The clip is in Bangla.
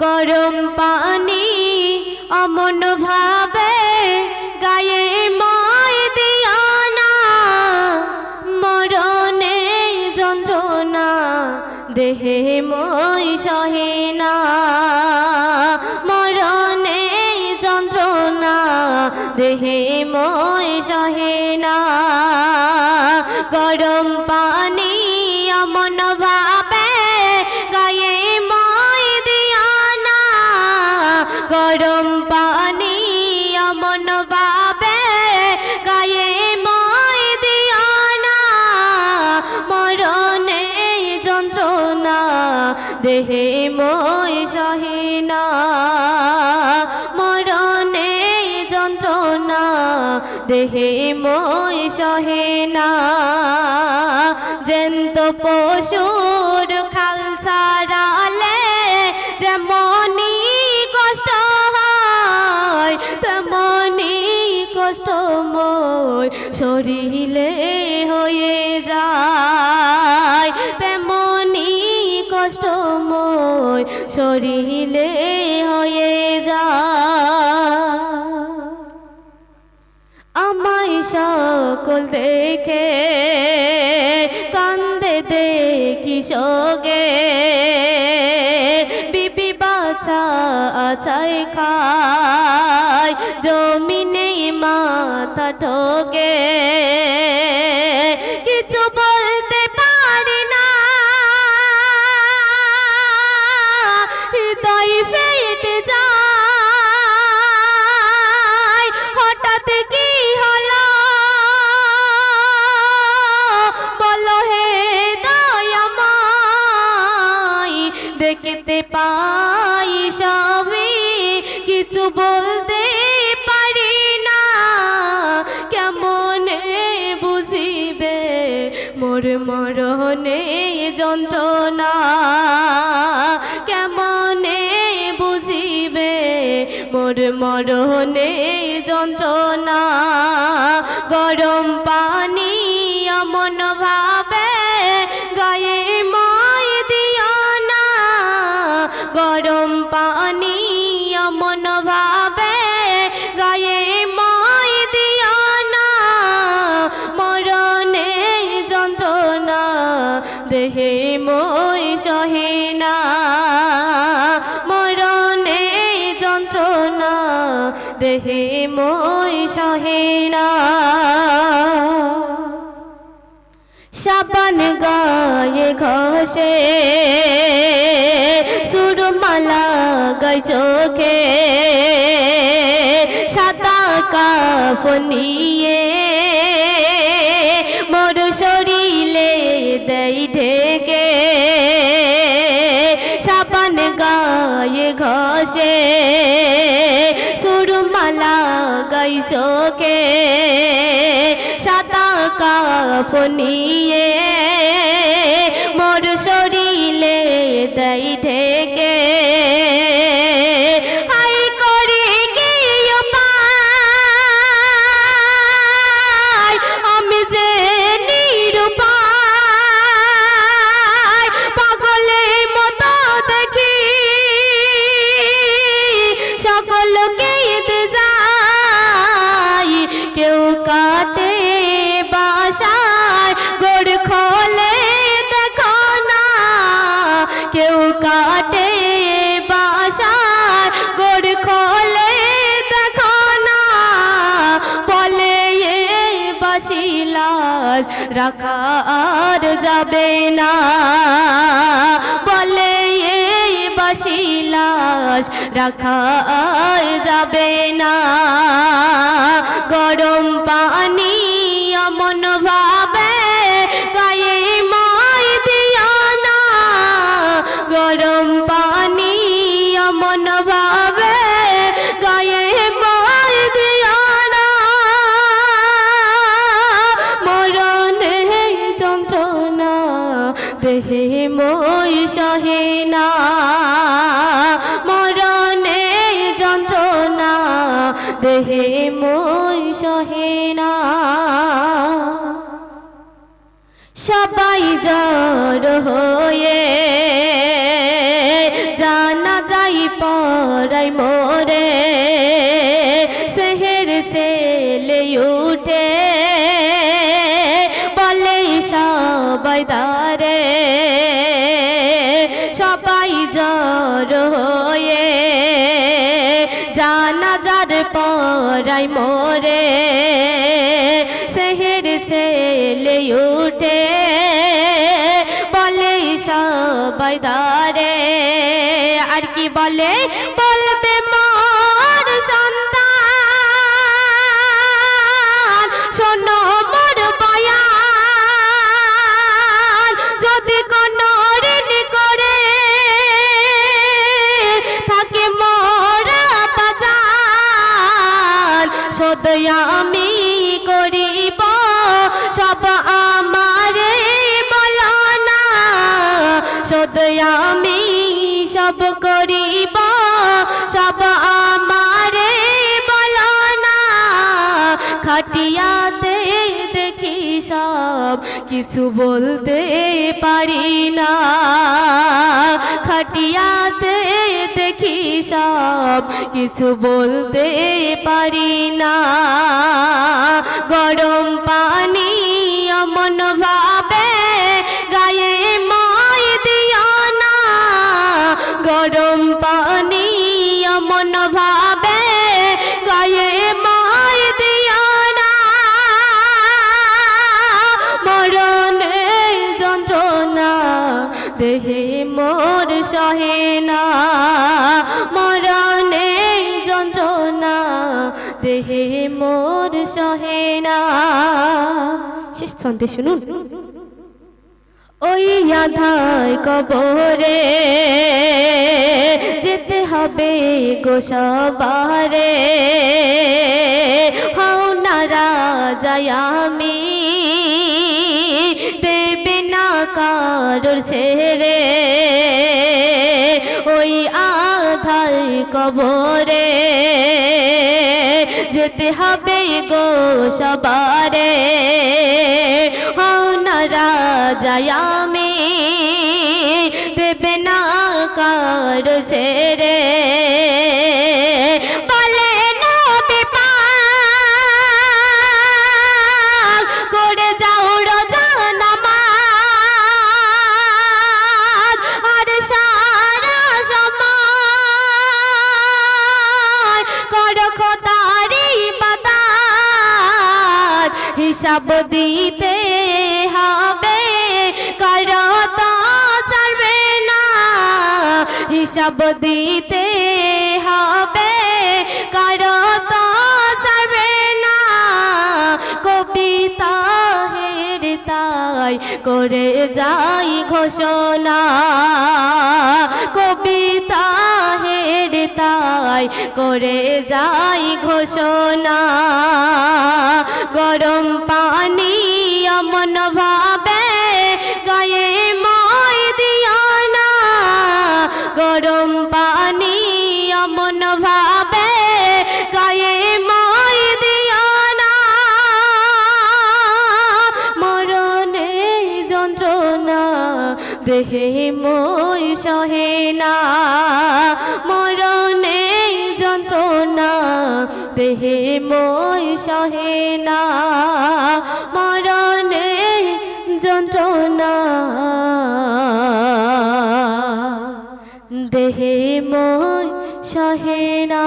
গরম পানি অমন ভাবে গায়ে মই দিয়া না মরণে যন্ত্রণা, দেহে মই সহে না মরণে যন্ত্রণা, দেহে মই সহে না গরম দেহে মই সহে না। জেন্ত পশুর খাল ছাড়ালে যেমনই কষ্ট হয়, তেমনই কষ্টময় শরীরে হয়ে যায়। তেমনই কষ্টময় শরীরে হয়ে যায়। সকল দেখে কান্দে দেখি সগে বিবি বাছা আচাই খায় জমিনে মাথা ঠোকে। পাই সবে, কিছু বলতে পারি না। কেমন বুঝিবে মোর মরণে যন্ত্রণা? কেমনে বুঝিবে মোর মরণে যন্ত্রণা? গরম পানি অমন ভাবে গায়ে না। সাবান গায়ে ঘষে, সুরমালা গাই চোখে, সাদা কাফনিয়ে মোর শরীরে দেই ঢেকে, সাবান গায়ে ঘষে গাই চোখে। সাদা কাফনিয়ে মোর বাসিলাস রাখা আর যাবে না। বলে এই বাসিলাস রাখা আর যাবে না। গরম পানি অমন ভাবে দেহে মই সহে না মরণে যন্ত্রণা, দেহে মই সহে না সবাই জ্বর হয়ে জানা যাই পরাই মোরে, সেহের সেলে উঠে বলে সবাই দারে পরাই মোরে। সেহের ছেলে উঠে বলে সবাই দারে। আর কি বলে? শোধ আমি করিব, সব আমারে বলো না। আমি সব করিব, সব আমারে বলো না। খাটিয়াতে দেখি সব কিছু বলতে পারি না। খাটিয়াতে দেখি কিছু বলতে পারি না। গরম পানি মোর সহে না। শেষ ছন্দে শুনুন। ওই আধায় কবরে যেতে হবে গোসবারে হও না আমি, দেবে না কারোর ছেড়ে। ওই আধায় কবরে যেতে হবে গো সবারে। হও না আমি দেবে না কার ছেড়ে। হিসাব দিতে হবে। কারও তো ছাড়বে না। হিসাব দিতে হবে। কারও তো ছাড়বে না। কবিতা হের তাই করে যাই ঘোষণা। কবিতা হের তাই করে যাই ঘোষণা। গরম পানি অমন ভাবে গায়ে মই দিও না। গরম পানি অমন ভাবে গায়ে মই দিও না। মরণে যন্ত্রণা, দেহে মই সহে না। মরণে দেহে মই সহে না মরণে যন্ত্রণা। দেহে মই সহে না।